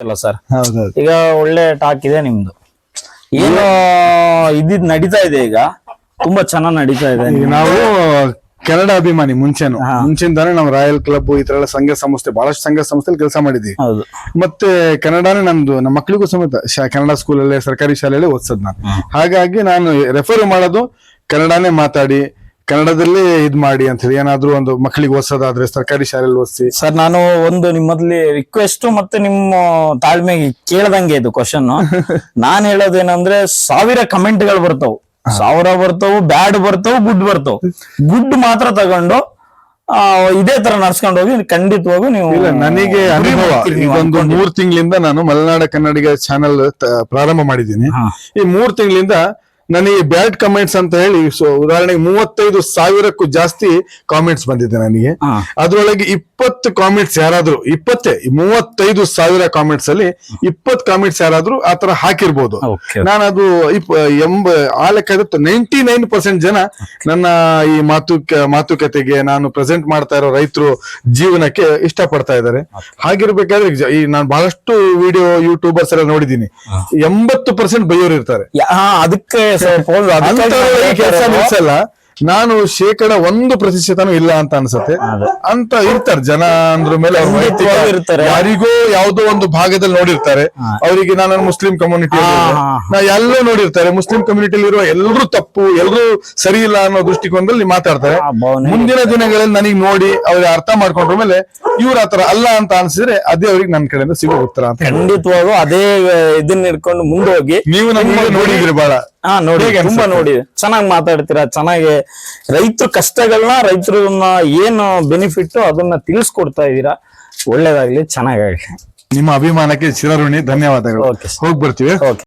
ಅಲ್ಲ ಸರ್ ಈಗ ಒಳ್ಳೆ ಟಾಕ್ ಇದೆ ನಿಮ್ದು. ಏನು ಇದಿದ್ ನಡೀತಾ ಇದೆ ಈಗ. ತುಂಬಾ ಚೆನ್ನಾಗಿ ನಡೀತಾ ಇದೆ ಈಗ ನಾವು ಕೆನಡಾ ಅಭಿಮಾನಿ ಮುಂಚೆನು. ಮುಂಚೆಯಿಂದಾನೆ ನಾವು ರಾಯಲ್ ಕ್ಲಬ್ ಈ ತರ ಎಲ್ಲ ಸಂಘ ಸಂಸ್ಥೆ ಬಹಳಷ್ಟು ಸಂಘ ಸಂಸ್ಥೆಯಲ್ಲಿ ಕೆಲಸ ಮಾಡಿದ್ವಿ. ಮತ್ತೆ ಕನ್ನಡನೇ ನಮ್ದು ನಮ್ಮ ಮಕ್ಕಳಿಗೂ ಸಮೇತ ಕೆನಡಾ ಕನ್ನಡ ಸ್ಕೂಲಲ್ಲೇ ಸರ್ಕಾರಿ ಶಾಲೆಯಲ್ಲಿ ಓದ್ಸದ್ ನಾನು. ಹಾಗಾಗಿ ನಾನು ರೆಫರ್ ಮಾಡೋದು ಕನ್ನಡನೇ ಮಾತಾಡಿ ಕನ್ನಡದಲ್ಲೇ ಇದ್ ಮಾಡಿ ಅಂತ ಹೇಳಿ ಏನಾದ್ರೂ ಒಂದು ಮಕ್ಕಳಿಗೆ ಓದ್ಸೋದಾದ್ರೆ ಸರ್ಕಾರಿ ಶಾಲೆಯಲ್ಲಿ ಓದಿಸಿ. ಸರ್ ನಾನು ಒಂದು ನಿಮ್ಮಲ್ಲಿ ರಿಕ್ವೆಸ್ಟ್ ಮತ್ತೆ ನಿಮ್ಮ ತಾಳ್ಮೆ ಕೇಳದಂಗೆ ಇದು ಕ್ವಶನ್ ನಾನ್ ಹೇಳೋದೇನಂದ್ರೆ ಸಾವಿರ ಕಮೆಂಟ್ಗಳು ಬರ್ತಾವ್ ಸಾವಿರ ಬರ್ತಾವು ಬ್ಯಾಡ್ ಬರ್ತಾವು ಗುಡ್ ಬರ್ತಾವ್. ಗುಡ್ ಮಾತ್ರ ತಗೊಂಡು ಇದೇ ತರ ನಡ್ಸ್ಕೊಂಡು ಹೋಗಿ ಖಂಡಿತವಾಗೂ ನೀವು ಇಲ್ಲ ನನಗೆ ಅನುಭವ. ಒಂದು. ಮೂರ್ ತಿಂಗಳಿಂದ ನಾನು ಮಲೆನಾಡ ಕನ್ನಡಿಗ ಚಾನೆಲ್ ಪ್ರಾರಂಭ ಮಾಡಿದ್ದೀನಿ. ಈ ಮೂರ್ ತಿಂಗಳಿಂದ ನನಗೆ ಬ್ಯಾಡ್ ಕಮೆಂಟ್ಸ್ ಅಂತ ಹೇಳಿ ಸೊ ಉದಾಹರಣೆಗೆ ಮೂವತ್ತೈದು ಸಾವಿರಕ್ಕೂ ಜಾಸ್ತಿ ಕಾಮೆಂಟ್ಸ್ ಬಂದಿದೆ ನನಗೆ. ಅದರೊಳಗೆ ಇಪ್ಪತ್ತು ಕಾಮೆಂಟ್ಸ್ ಯಾರಾದ್ರೂ ಇಪ್ಪತ್ತೇ ಮೂವತ್ತೈದು ಸಾವಿರ ಕಾಮೆಂಟ್ಸ್ ಅಲ್ಲಿ ಇಪ್ಪತ್ತು ಕಾಮೆಂಟ್ಸ್ ಯಾರಾದ್ರೂ ಆತರ ಹಾಕಿರ್ಬೋದು. ನಾನು ಅದು ಎಂಬ ಆ ಲೆಕ್ಕ ನೈಂಟಿ ನೈನ್ ಪರ್ಸೆಂಟ್ ಜನ ನನ್ನ ಈ ಮಾತು ಮಾತುಕತೆಗೆ ನಾನು ಪ್ರೆಸೆಂಟ್ ಮಾಡ್ತಾ ಇರೋ ರೈತರು ಜೀವನಕ್ಕೆ ಇಷ್ಟ ಪಡ್ತಾ ಇದ್ದಾರೆ ಹಾಗಿರ್ಬೇಕಾದ್ರೆ ಈ ನಾನು ಬಹಳಷ್ಟು ವಿಡಿಯೋ ಯೂಟ್ಯೂಬರ್ಸ್ ಎಲ್ಲ ನೋಡಿದೀನಿ ಎಂಬತ್ತು ಪರ್ಸೆಂಟ್ ಬೈಯೋರು ಇರ್ತಾರೆ. ಅದಕ್ಕೆ ಕೆಲಸ ನಿಲ್ಸಲ್ಲ ನಾನು ಶೇಕಡ ಒಂದು ಪ್ರತಿಶತನೂ ಇಲ್ಲ ಅಂತ ಅನ್ಸುತ್ತೆ. ಅಂತ ಇರ್ತಾರೆ ಜನ ಅಂದ್ರ ಮೇಲೆ. ಯಾರಿಗೋ ಯಾವ್ದೋ ಒಂದು ಭಾಗದಲ್ಲಿ ನೋಡಿರ್ತಾರೆ. ಅವರಿಗೆ ನಾನು ಮುಸ್ಲಿಂ ಕಮ್ಯುನಿಟಿ. ನಾ ಎಲ್ಲೋ ನೋಡಿರ್ತಾರೆ ಮುಸ್ಲಿಂ ಕಮ್ಯುನಿಟಿಲಿ ಇರುವ ಎಲ್ಲರೂ ತಪ್ಪು ಎಲ್ಲರೂ ಸರಿ ಇಲ್ಲ ಅನ್ನೋ ದೃಷ್ಟಿಕೋನದಲ್ಲಿ ಮಾತಾಡ್ತಾರೆ. ಮುಂದಿನ ದಿನಗಳಲ್ಲಿ ನನಗೆ ನೋಡಿ ಅವ್ರಿಗೆ ಅರ್ಥ ಮಾಡ್ಕೊಂಡ್ರ ಮೇಲೆ ಇವ್ರ ಆತರ ಅಲ್ಲ ಅಂತ ಅನ್ಸಿದ್ರೆ ಅದೇ ಅವ್ರಿಗೆ ನನ್ನ ಕಡೆಯಿಂದ ಸಿಗೋ ಉತ್ತರ ಅಂತ ಖಂಡಿತವಾಗೂ ಅದೇ ಇದನ್ನ ಹಿಡ್ಕೊಂಡು ಮುಂದೋಗಿ ನೀವು ನಮಗೆ ನೋಡಿದ್ರಿ ಬಹಳ ಹಾ ನೋಡಿ ತುಂಬಾ ನೋಡಿ. ಚೆನ್ನಾಗಿ ಮಾತಾಡ್ತೀರಾ ಚೆನ್ನಾಗಿ ರೈತರ ಕಷ್ಟಗಳನ್ನ ರೈತರನ್ನ ಏನು ಬೆನಿಫಿಟ್ ಅದನ್ನ ತಿಳಿಸ್ಕೊಡ್ತಾ ಇದೀರಾ ಒಳ್ಳೇದಾಗ್ಲಿ ಚೆನ್ನಾಗಾಗ್ಲಿ. ನಿಮ್ಮ ಅಭಿಮಾನಕ್ಕೆ ಚಿರಋಣಿ ಧನ್ಯವಾದಗಳು. ಹೋಗಿ ಬರ್ತೀವಿ.